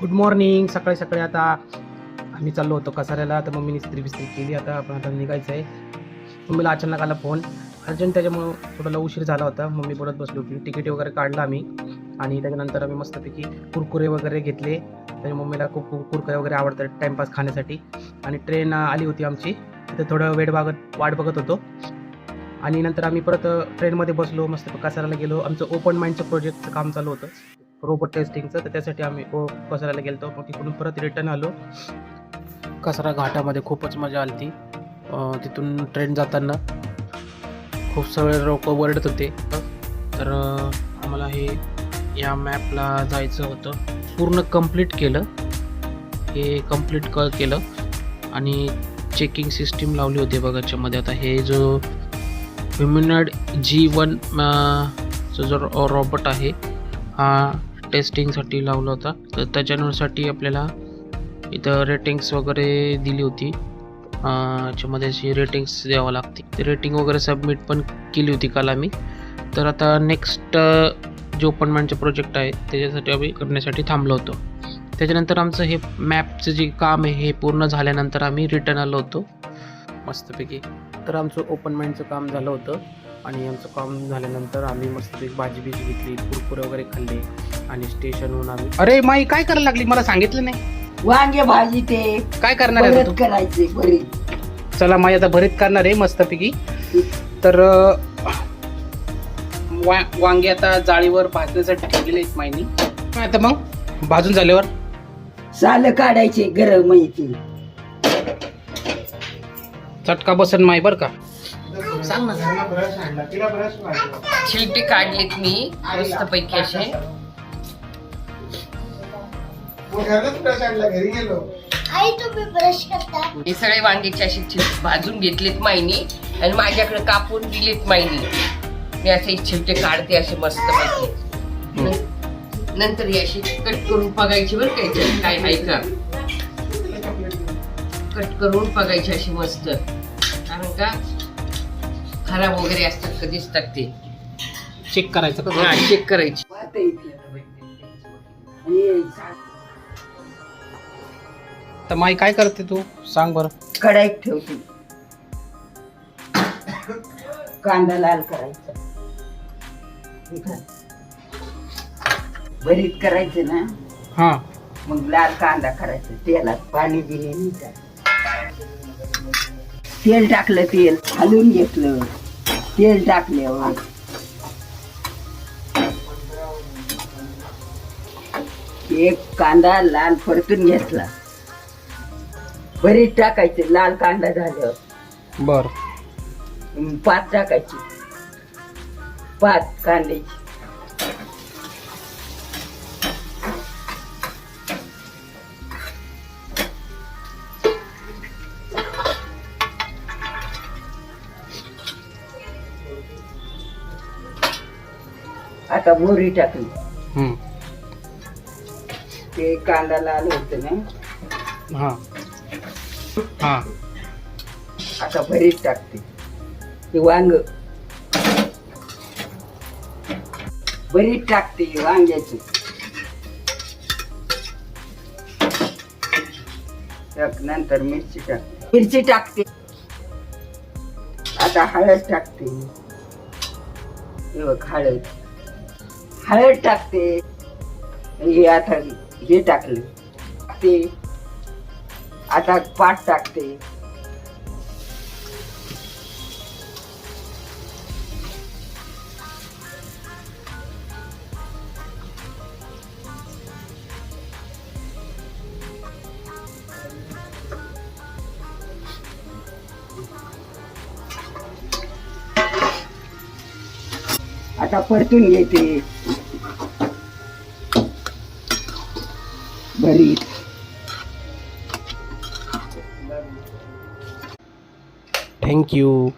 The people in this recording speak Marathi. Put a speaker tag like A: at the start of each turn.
A: गुड मॉर्निंग सकाळी सकाळी आता आम्ही चाललो होतो कसाऱ्याला. तर मम्मीने स्त्री बिस्त्री केली. आता आपण आता निघायचं आहे मम्मीला अचानक आला फोन अर्जंट त्याच्यामुळं थोडा उशीर झाला होता. मम्मी बोलत बसलो होती. तिकीट वगैरे काढलं आम्ही. आणि त्याच्यानंतर आम्ही मस्तपैकी कुरकुरे वगैरे घेतले. त्याच्या मम्मीला खूप खूप कुरकुरे वगैरे आवडतात टाईमपास खाण्यासाठी. आणि ट्रेन आली होती आमची. तिथे थोडं वेळ बघत वाट बघत होतो. आणि नंतर आम्ही परत ट्रेनमध्ये बसलो. मस्त कसाऱ्याला गेलो. आमचं ओपन माइंडचं प्रोजेक्टचं काम चालू होतं. रोबोट टेस्टिंगचं तर त्यासाठी आम्ही को कसाऱ्याला गेलो मग तिकडून परत रिटर्न आलो. कचरा घाटामध्ये खूपच मजा आली ती तिथून ट्रेन जाताना खूप सगळे लोक ओरडत होते. तर आम्हाला हे या मॅपला जायचं होतं. पूर्ण कंप्लीट केलं. हे कंप्लीट क केलं. आणि चेकिंग सिस्टीम लावली होती बघा याच्यामध्ये. आता हे जो ह्युमिनॉइड जी वन जो रॉबोट आहे हा टेस्टिंगसाठी लावला होता. तर त्याच्यासाठी आपल्याला इथं रेटिंग्स वगैरे दिली होती. याच्यामध्ये अशी रेटिंग्स द्यावं लागते. ते रेटिंग वगैरे सबमिट पण केली होती काल आम्ही. तर आता नेक्स्ट जो ओपन माइंडचे प्रोजेक्ट आहे त्याच्यासाठी आम्ही करण्यासाठी थांबलो होतो. त्याच्यानंतर आमचं हे मॅपचं जे काम आहे हे पूर्ण झाल्यानंतर आम्ही रिटर्न आलो होतो. मस्तपैकी. तर आमचं ओपन माइंडचं काम झालं होतं. आणि आमचं काम झाल्यानंतर आम्ही मस्तपैकी भाजी बिजी घेतली कुरकुरे वगैरे खाल्ले. आणि स्टेशनहून आम्ही अरे माई काय करायला लागली? मला सांगितलं नाही.
B: वांगे भाजी ते
A: काय करणार आहे
B: परत करायचे बरी
A: चला माई आता भरीत करणार आहे मस्तपैकी. तर अं, वा- वांगे आता जाळीवर भाजण्यासाठी ठेवलेले आहेत माईनी. काय आता मग? भाजून झाल्यावर?
B: साल काढायचे गरम माहिती
A: चटका बसन माई बर का. सांग ना
C: छिलटे काढलेत मी मस्त पैकी असे.
D: आई तुम्ही ब्रश करता?
C: हे सगळे वांग्याचे असे छिल- भाजून घेतलेत माईनी आणि माझ्याकडे कापून दिलेत माईनी. मी असे छिलटे काढते असे मस्त पैकी. नं- नंतर हे असे कट करून बघायचे बरं का याच्यात काय आहे का? कट करून बघायचे असे मस्त. कारण का? खराब वगैरे असतात का दिसतात ते.
A: चेक करायचं का?
C: हा, चेक करायचे.
A: तर माई काय करते तू? सांग बरं.
B: कढाईत ठेवते. कांदा लाल करायचा. घाल. भरीत करायचं ना?
A: हा.
B: मग लाल कांदा करायचा. तेलात पाणी दिले नाही का? तेल टाकलं तेल. हलवून घेतलं. तेल टाकल्यावर. एक कांदा लाल परतून घेतला. भरीत टाकायचे लाल कांदा झाल्यावर
A: बर.
B: मग पात टाकायची. पात कांद्याची. आता मोहरी टाकली.
A: हम्म.
B: ते कांदा लाल होत ना?
A: हा. हा.
B: आता भरीत टाकते. ते वांग. भरीत टाकते वांग्याची. नंतर मिरची टाकते. मिरची टाकते. आता हळद टाकते. हे बघ हळद. हळद टाकते. हे आता हे टाकले. ते आता पाट टाकते. आता परतून घेते भरीत
A: Thank you.